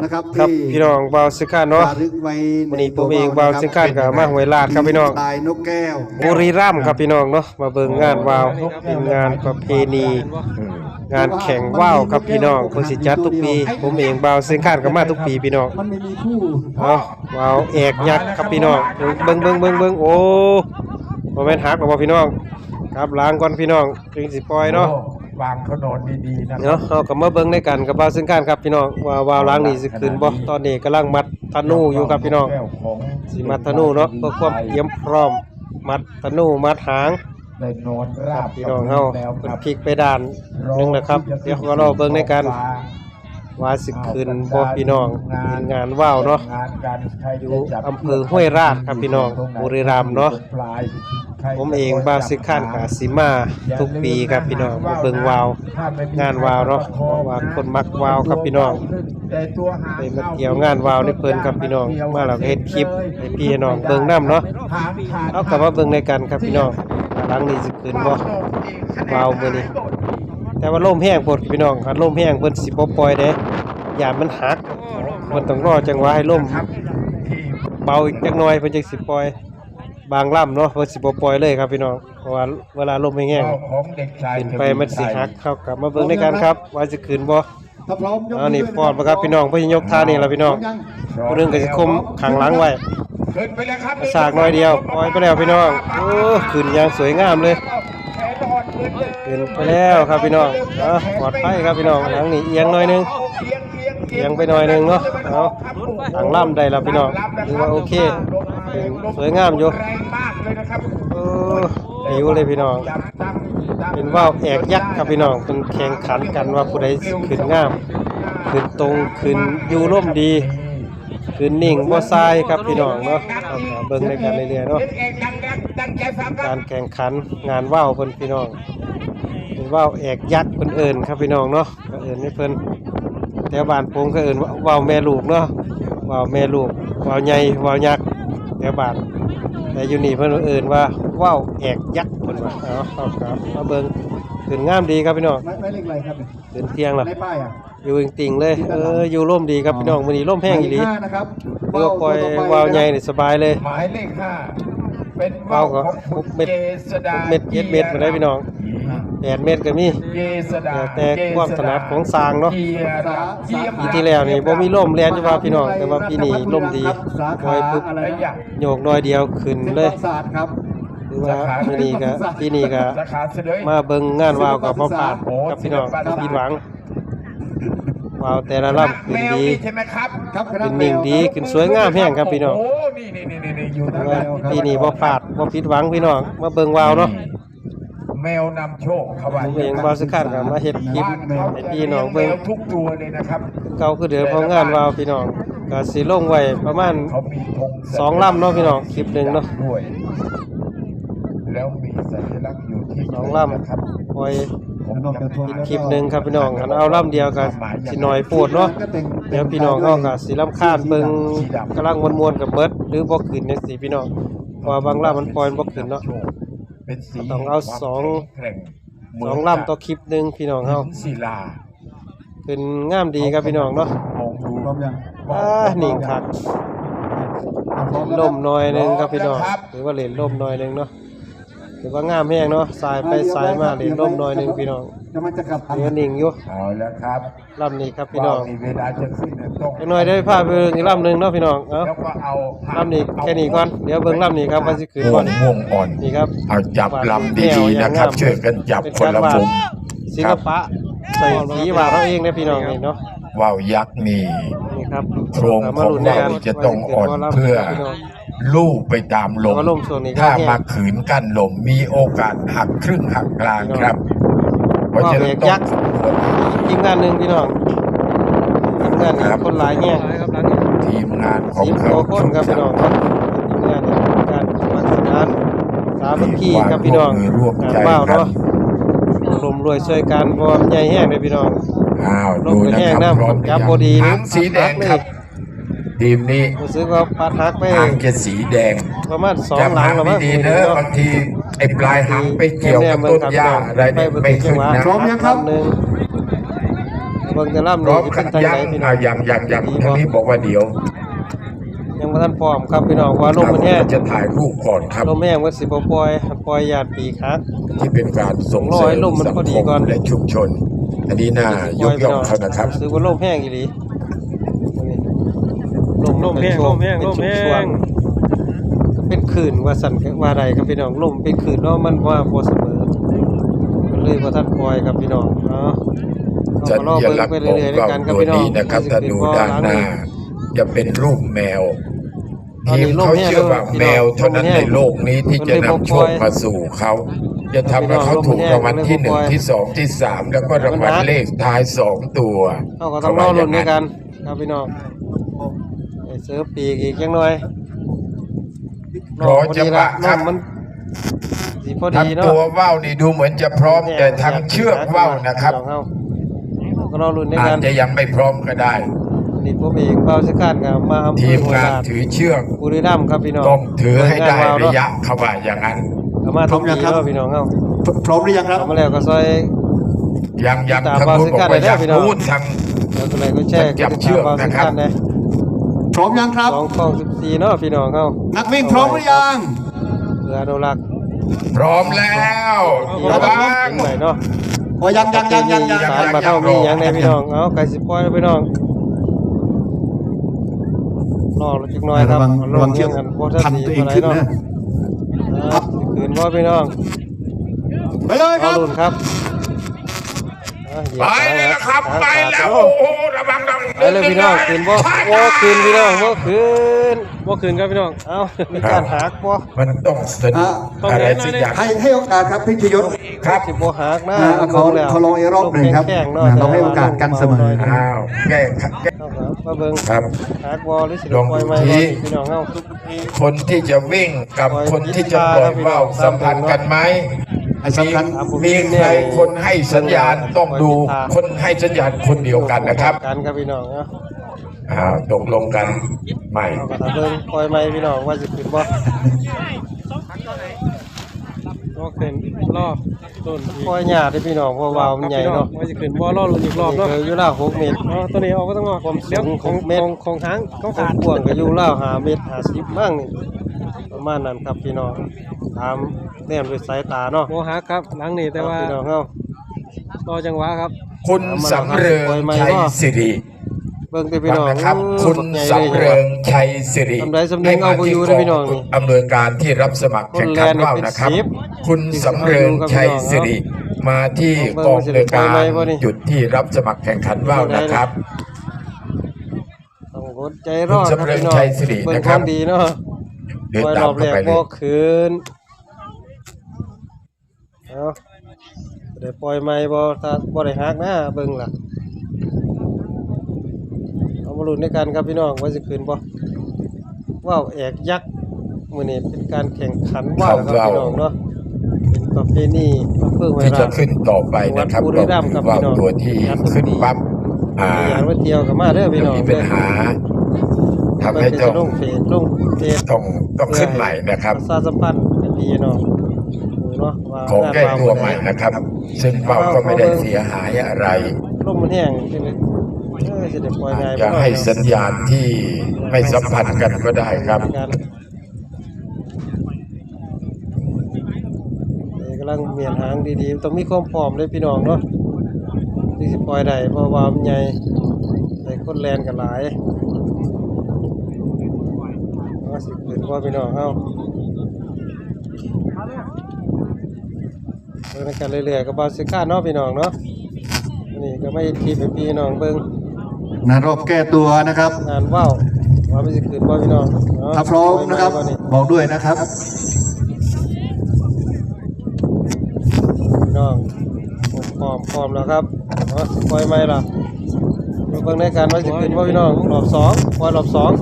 นะครับครับที่พี่น้องบ่าวสิการเนาะจรึกไว้วันนี้ผมเองบ่าวสิการกับมาห้วยลาดครับพี่น้องตายนกแก้วบุรีรัมย์ครับพี่น้องเนาะมาเบิ่งงานว่าวเป็นงานประเพณีงานแข่งว่าวครับพี่น้องเพิ่นสิจัดทุกปี ผมเองบ่าวสิการก็มาทุกปีพี่น้องมันไม่มีผู้เอาว้าวแอกยักษ์ครับพี่น้องเบิ่งเบิ่งเบิ่งเบิ่งโอ้บ่แม่นหักหรอกบ่พี่น้อง ครับล้างก่อนพี่น้องจึงสิปล่อยเนาะ วางเขานอนดีๆนะเนาะเฮาก็มาเบิ่งในกันกับบ่าวซึ่งกันครับพี่น้องว่าว่าวล้างนี่สิขึ้นบ่ตอนนี้กำลังมัดธนูอยู่ครับพี่น้องแก้วของสิมัดธนูเนาะเพื่อความเตรียมพร้อม มัดธนูมัดหางได้นอนราบพี่น้องเฮาแล้วเพิ่คนรับพลิกไปด้านหนึงนะครับ เดี๋ยวก็รอเบิ่งในกัน ว่าสิขึ้นบ่พี่น้องเป็นงานว่าวเนาะงานการใครอยู่จะจับอำเภอห้วยราชครับพี่น้องบุรีรัมย์เนาะปลายใครจะผมเองบ้าวสิข้านกาสิมาทุกปีครับพี่น้องมาเบิ่งวาว งานวาวเนาะเพราะว่าคนมักวาวครับพี่น้องแต่ตัวหางไปมาเกี่ยวงานวาวในเพิ่นครับพี่น้อง มาแล้วก็เฮ็ดคลิปให้พี่น้องเบิ่งนํเนาะหางขาดเอากลับมาเบิ่งในกันครับพี่น้องหลังนี้สิขึ้นบ่วาวมื้อนี้ แต่ว่าลมแห้งโพดพี่น้องคันลมแห้งเพิ่นสิบ่ปล่อยเด้อย่ามันหักมันต้องรอจังหวะให้ลมครับที่เบาอีกจักหน่อยเพิ่นจังสิปล่อย บางลำเนาะเพิ่นสิบ่ปล่อยเลยครับพี่น้องเพราะว่าเวลาลมแห้งเอาของเด็กชายๆขึ้นไปมันสิหักเข้ากับมาเบิ่งในกันครับ ว่าสิขึ้นบ่ถ้าพร้อมยกอันนี้มืปอดบ่ครับพี่น้องเพิ่นยกท่านี่ล่ะพี่น้องยังผู้หนึงก็สิคุมข้างหลังไว้ขึ้นไปแล้วครับสากน้อยเดียวปล่อยไปแล้วพี่น้องโอ้ขึ้นอย่างสวยงามเลยแขึ้นเลยขึ้นไปแล้วครับพี่น้องเอาปลอดภัยครับพี่น้องหลังนี้เอียงหน่อยนึงเอียงไปหน่อยนึงเนาะเอาทางล่ำได้แล้วพี่น้องถือว่าโอเคสวยงามอยู่แรงมายนะครับโอ้หิวเลยพี่น้องเป็นว่าวแอกยักษ์ครับพี่น้องเป็นแข่งขันกันว่าผู้ใดขึ้นงามขึ้นตรงขึ้นอยู่ร่มดี ขึ้นนิ่งบ่ทรายครับพี่น้องเนาะเอาก็เบิ่งในกันเรื่อยๆเนาะเอกดังดังตั้งใจฟังคการับรแข่งขันงานว่าวเพิ่นพี่น้องเป็นว่าวแอกยักษ์เพิ่นเอิ้นครับพี่น้องเนาะก็เอิ้นให้เพิ่นแต่บ้านผมก็เอิ้นว่าว่าวแม่ลูกเนาะว่าวแม่ลูกว่าวใหญ่ว่าวยักษ์แต่บ้านแต่อยู่นี่เพิ่นเอิ้นว่าว่าวแอกยักษ์เพิ่นว่าเอาเอาครับมาเบิ่ง ขึ้นงามดีครับพี่น้องไม่ไม่เล็กไรครับเนี่ยขึ้นเที่ยงล่ะในป้ายอะอยู่จริงๆเลย เอออยู่ร่มดีครับพี่น้องมื้อนี้ร่มแห้งอีหลีหมายเลขห้านะครับเรือปล่อยว่าวใหญ่นี่สบายเลย หมายเลขห้าเป็นว่าวก็ของหกเม็ดเจษดาหกเม็ดเจ็ดเม็ดมาได้พี่น้องแปดเมตรก็มีเจษดาแต่ความถนัดของสร้างเนาะเจียระเยี่ยมปีที่แล้วนี่บ่มีลมแล่นอยู่ว่าพี่น้องแต่ว่าปีนี้ลมดีสาปล่ขาอยปุ๊บอะไรระนะยะโยกน้อยเดียวขึ้นศิลเลย ปศาสตร์ครับคือว่ามื้อนี้ก็ปีนี้ก็สาขาเสดยมาเบิ่งงานวาวกับพ่อปาดกับพี่น้องบ่ผิดหวังวาวแต่ละลำขึ้นแมวดีนี่ใช่ไหมครับครับคณะเป็นนิ่งดีขึ้นสวยงามแฮงครับพี่น้องโอ้นี่นี่นี่นี่อยู่แต่ทางว่านั้นปีนี้บ่พลาดบ่ผิดหวังพี่น้องมาเบิ่งวาวเนาะแมวนำโชคเขาว่าผมเองบ่าวสิคร้านก็มาเฮ็ดคลิปบ้านเขาให้จะพี่เลี้น้ยองงแมเบิ่งวทุกตัวเลยนะครับเก่าคือเดิมเพราะงานวาวพี่น้องก็สิลงไว้ประมาณเขามีธงสองลำเนาะพี่น้องคลิปหนึ่งเนาะด้วย แล้วมีสัญลักษณ์อยู่ที่สองลำนะครับปล่อยผมจำได้อีกคลิปหนึ่งครับพี่น้องอันเอาลำเดียวกันสิหน่อยโปวดเนาะเดี๋ยวพี่น้องเขาก็สิรำคาญเบิ่งกำลังมวนๆกับเบิดหรือบ่ขึ้นจังซี่พี่น้องเพราะว่าบางลำมันปล่อยบ่ขึ้นเนาะเป็นสีต้องเอาสองแข็งสองลำต่อคลิปหนึงพี่น้องเฮาศิลาเป็นงามดีครับพี่น้องเนาะมองดูพร้อมยังอ่านิ่งคักอะพร้อมแล้วลมหน่อยหนึงครับพี่น้องหรือว่าเหรียญลมหน่อยหนึงเนาะ ถือว่างามแฮงเนาะสายไปสายมาเหรียญลมหน่อยหนึงพี่น้องกำลังจะกลับเนื้อนิ่งอยู่เอาแล้วครับลำนี้ครับพี่น้องว่ามีเวลาจะขึ้นเนี่ยต้องจักหน่อยได้พาไปเบิ่งอีกลำหนึงเนาะพี่น้องเอ้าแล้วก็เอาลำนี้แค่นี้ก่อนเดี๋ยวเบิ่งลำนี้ครับว่าสิขึ้นห่ก่วอนงห่วงอ่อนนี่ครับเอาจับลำดีๆนะครับช่วยกันจับคนละมุมศิลปะใส่สีวาดเราเองนะพี่น้องนี่เนาะว่าวยักษ์นี่นี่ครับโครงของว่าวจะต้องอ่อนเพื่อ ลู่ไปตามลมว่าลมช่วงนี้ก็ถ้าแห้งมาขืนกั้นลมมีโอกาสหักครึ่งหักกลางครับ เพราะฉะนั้นต้องทีมงานหนึ่งพี่น้องทีมงานนี่คนหลายแห้งทีมงานของสิบเขากว่าคนครับพี่น้องครับทีมงานนี่การสมัครสานสามัคคีครับพี่น้องร่วมงานใจว้าวกันเนาะรวมรวยช่วยกันพร้อมใหญ่แห้งเลยพี่น้อง อ้าวลดูงไปนะแห้งครับน้ำพร้อมจับพอดีหางสีแดงครับ ทีมนี้รู้สึกว่าปาทักไปหางจะสีแดงประมาณสองจับหลัหางงแล้วมั้งดีๆเนอะบางทีไอ้ปลายหางไปเกี่ยวกับต้นหญ้าอะไรเนี่ยไม่ขึ้นนะพร้อมยังครับหนึ่งเบิ่งแต่ล่ำพร้นี่อมสิกัเป็นนทางยัไหนงพี่น้ออ่างยังยังยังดีทางนี้บอกว่าเดี๋ยว ยังบ่ทันพร้อมครับพี่น้องว่าลมมันแห้งจะถ่ายรูปก่อนครับลมแห้งมันสิบ่ปล่อยปล่อยญาติปีกฮักที่เป็นการส่งเสรอริให้มลมมันสังพอดีคมก่อนและชุมชน อันนี้น่ายกย่องเขานะครับซื้อว่าลมแห้งอีหลี ลมลมแห้งเป็นช่วลมแห้งเป็นลมแห้งช่วงๆก็เป็นขื่นว่าสั่นว่าใดครับพี่น้องลมเป็นขื่นเนาะมันว่าบ่เสมอมันเลยบ่ทันปล่อยครับพี่น้องเนาะสัเอามารอญเบิ่งลักษไปณ์ของเรื่อยๆด้วยเรากันครับตัวพี่น้องนี้นะครับถ้าดูด้านหน้า จะเป็นรูปแมวตอนทีนี้มลมเขาแห้งเชื่อว่าพี่น้องแมวเท่านั้นลมแห้ในงโลกนี้ที่จะนำโชคมาสู่เขา จะทำให้เขาถูกรางวัลที่หนึ่งที่สองที่สามแล้วก็รางวัลเลขท้ายสองตัวเขาก็ต้องรอลุ้นด้วยกันครับพี่น้องไอ้ เสือปีกอีกจังหน่อยรอจังหวะครับลมมันสีพอดีทำเนาะตัวว่าวนี่ดูเหมือนจะพร้อมแต่ทางเชือกว่าวนะครับเราก็รอลุ้นด้วยอากัจนจะยังไม่พร้อมก็ได้นี่ผมเองเบาสกัดกับมาอำเภทีอมหัวงานลาดถือเชือกบุรีรัมย์ครับพี่น้องต้องถือให้ได้เบิ่งงานระวาวเนยะเขาว่าอย่างนั้นเอามาทุกปีแล้วพี่น้องเฮาพร้อมหรือยังครับเอามาแล้วก็ซอยยังยังตามทางนู้นบาบอกสิว่าก้ายังได้แล้วพี่น้องพูดทางแล้วก็เลยก็แช่จับเชือกนะครับนะ พร้อมยังครับ สองกองสิบสี่เนาะพี่น้องเฮานักวิ่งพร้อมหรือยังเพื่ออนุรักษ์พร้อมแล้วระวังใหม่เนาะโอ้ยังยังยังยังยังสารมาเท่ามีหยังในพี่น้องเอาไก่สิบปล่อยแล้วพี่น้องรอรถจักหน่อยครับระวังระวังเที่เชืยองกกันบ่ทัพันนตัวเองสีขึ้นเนาะนะครับคืนบ่พี่น้องไปเลยคเอารับลุ่นครับอะเหยีย ไปบเลยนะครับหางไปขาดแล้วโอ้โอ้โหระวังระวังไปเลยพี่น้องคืนบ่บ่คืนพี่น้องบ่คืนบ่คืนครับพี่น้องเอามีการหักบ่มันต้องสนุกต้องอะไรเล่นหน่สัอกยอย่างให้ให้โอกาสครับพี่ชยศครับสิบ่หักนะอ่าเอาเขาเขาลองอีกรอบหนึ่งครับแข็ๆเนาะอ่าเราให้โอกาสกันเสมออ้าวแก้แก้เอาครับมาเบิ่งครับหักบ่หรือสิลองปล่อยไม้ดูบ่ทีพี่น้องเฮาคนที่จะวิ่งกับคนที่จะปล่อยว่าวสัมพันธ์กันไหมให้ สำคัญมีใครคนให้สัญญาณต้องดูคนให้สัญญาณคนเดียวกันนะครับกันครับพี่น้องเนาะอ้าวตกลงกันใหม่เอาก็ถ้าเบิ่งปล่อยไม้พี่น้องว่าสิขึ้นบ่บ่คืนรอต้นอีกปล่อยหญ้าเด้อพี่น้องเพราะว่ามันใหญ่เนาะว่าสิคืนบ่รอลุ้นอีกรอบเนาะเคยอยู่ราว6เมตรอ๋อตัวนี้ออกก็ต้องออกความสูงเดี๋ยวของหกเมตรของของทางเขาควาขามดกว้างก็อยู่ราว5เมตร50บ้างนี่ ประมาณนั้นครับพี่น้องตามแนมด้วยสายตาเนาะบ่ฮักครับหลังนี้แต่ว่าพี่น้องเฮารอจังหวะครับ คุณสำเริงชัยสิริเบิ่งแต่พี่ฟังน้องนะครับอื้อคุณบักใหญ่สำเลยเริงชัยสิริทำได้สำเนียงเอาไปอยู่ด้วยพี่น้องนี่อำนวยการที่รับสมัครแข่งขันว่าวนะครับคนแลนด์นี่เป็นสิบคุณสำเริงชัยสิริมาที่กองอำนวยการจุดที่รับสมัครแข่งขันว่าวนะครับต้องอดใจรอดคุณสำเริงพี่น้อชัยสิริเบิ่งนะครับของดีเนาะ เดินปล่อยตารมอบแรเข้ากไปเลบ่ยคืนเอาเดี๋ยวปล่อยไม้บ่ถ้าบ่ได้ฮักนะเบิ่งล่ะเอามาลุ้นด้วยกันครับพี่น้องว่าสิคืนบ่ว้าวแอกยักษ์มื้อนี้เป็นการแข่งขันว่าวครับพี่น้องเนาะเป็นประเพณีอำเภอห้วยที่ราจะชขึ้นต่อไปนะครับจังหวัดบุรีก็รัมย์คืครัอบว่าวพี่น้อง ตัวที่ครับขึ้นปั๊บอ่าอยากไปเที่ยวก็มาเด้อพี่จะน้องมีปัญหา ทำให้เจ้าเจ้าลงเฟซลงเฟซต้องต้องขึ้นใหม่นะครับประชาสัมพันธ์ให้พี่น้องดูเนาะว่าของแก้ตัวงานใหม่นะครับ ซึ่งว่าวก็ไม่ได้เสียหายอะไร ลมมันแห้งใช่ไหมเออสิได้ปล่อยง่ายจะให้สัญญาณที่ไม่สัมพันธ์กันก็ได้ครับ กันเอ้ยกำลังเมียนหางดีๆต้องมีความพร้อมเลยพี่น้องเนาะที่สิปล่อยได้เพราะว่ามันใหญ่ใส่คนแลนกันหลาย เอาสิเป็นว่าพี่น้องเฮาเบิ่งกันเรื่อยๆกับบาสิก้าเนาะพี่น้องเนาะวันนี้ก็ไม่ทีเป็นพี่น้องเบิ่งงานรอบแก้ตัวนะครับ งานว่าวว่าไม่สิคืนบ่พี่น้องเนาะถ้าพร้อมนะครับวันนี้บอกด้วยนะครับพี่น้องพร้อมพร้อมแล้วครับเนาะปล่อยไหมล่ะมาเบิ่งในการว่าสิคืนบ่พี่น้องรอบสองปล่อยรอบสอง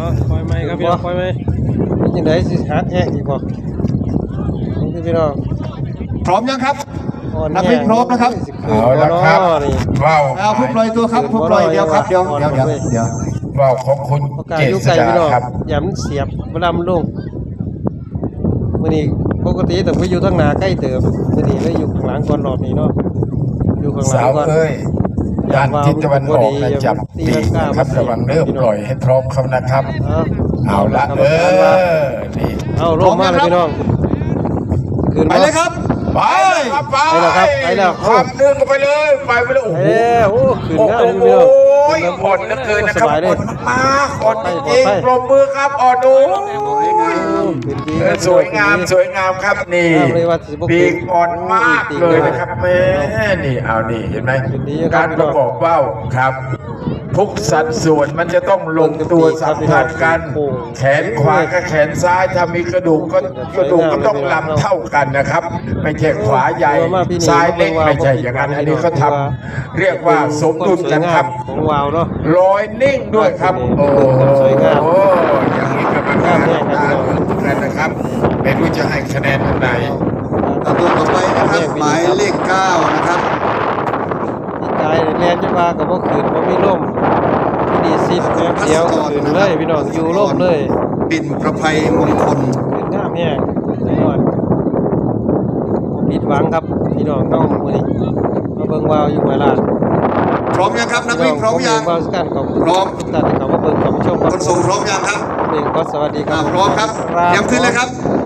อ๋อปล่อยไม้ครับพี่น้องปล่อยไม้เป็นจังไดสิหักแห้งอีกบ่นี่พี่น้องพร้อมยังครับอ่อนนักวิ่งพร้อมนะครับสิคืนเอาละครับเนาะนี่ว่าวเอาผู้ปล่อยตัวครับผู้ปล่อยเดี๋ยวครับเดี๋ยวเดี๋ยวเดี๋ยวเดี๋ยวว่าวของคุณปากกาเจอยู่ษไกลดาพี่น้องครับอย่ามันเสียบเวลามันลงมื้อนี้ปกติต้องไปอยู่ทางหน้าใกล้เติมมื้อนี้เลยอยู่ข้างหลังก่อนรอบนี้เนาะอยู่ข้างหลัสางวก่อนเอ้ย ด้านทิศตะวันออกนะจับปีกนะครับระวังเริ่มปล่อยให้พร้อมเขานะครับเอาเอาละเออนี่เอาลงมาเลยพี่น้องขึ้นไปมาเลยครับไปครับไปไปแล้วครับไปแล้วครับดึงกันไปเลยไปไปเลยโอ้ไปโหแล้วโอ้ขึ้นโอ้ง่ายโหพี่น้อง อ่อนเหลือเกินนะครับสบายเลอ่อยนมากๆอ่อนจริงๆปรบมือครับอ่อนโอ้ยขึ้นดีเออสวยงามสวยงามครับนี่งามเลยว่าสิบ่ปีกอ่อนมากปีกเลยนะครับแม่นี่เอานี่เห็นไหมขึ้นดีครับการประกอบว่าวครับ ทุกสัดส่วนมันจะต้องลงตัวสัมพันธ์กันโอ้แขนขวากับแขนซ้ายถ้ามีกระดูกก็กระดูกก็ต้องลำเท่ากันนะครับ ไม่ใช่ขวาใหญ่ซ้ายเล็กไม่ใช่อย่างนั้นอันนี้เขาทำเรียกว่าสมดุลกันครับของวาวเนาะลอยนิ่งด้วยครับ โอ้โหสวยงามอย่างนี้กรรมการตาลุ้นกันนะครับไม่รู้จะให้คะแนนอันไหนเอาตัวต่อไปนะครับหมายเลขเก้านะครับ ดีใจแลนจะมากับว่าขืนว่ามีร่มที่ดีซิปแป๊บเดียวขืนเลยพี่น้องอยู่ร่มเลยปิ่นประภัยมงคลขืนงามแห้งแน่นอนบ่ผิดหวังครับพี่น้องน้องมื้อนี้มาเบิ่งวาวอยู่หมายลาดพร้อมยังครับนักวิ่งพร้อมยังวาวสกันขอบคุณพร้อมทุกท่านที่เข้ามาเบิ่งเข้ามาชมครับคนส่งพร้อมยังครับนี่ก็สวัสดีคอ่ารับพร้อมครับเตรียมขึ้นเลยครับ